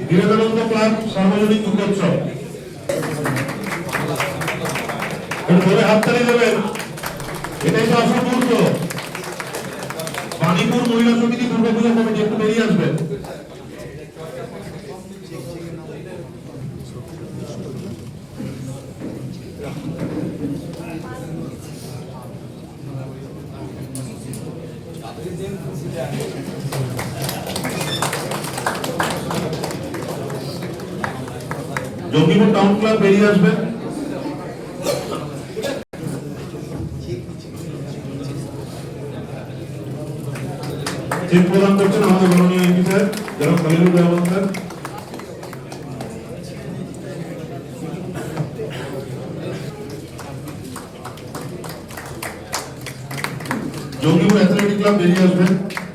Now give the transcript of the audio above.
Vivekananda club সার্বজনীন দুর্গোৎসব ধরে হাততালি দেবেন এটাই তো আসল মুহূর্ত বাণীপুর মহিলা সমিতি দুর্গাপূজা কমিটি একটু বেরিয়ে আসবেন জঙ্গিপুর টাউন ক্লাব বেরিয়ে আসবেন চেক প্রদান করছেন আমাদের মাননীয় এমপি স্যার যারা Khalilur Rahman sir Jogipur athletic club area में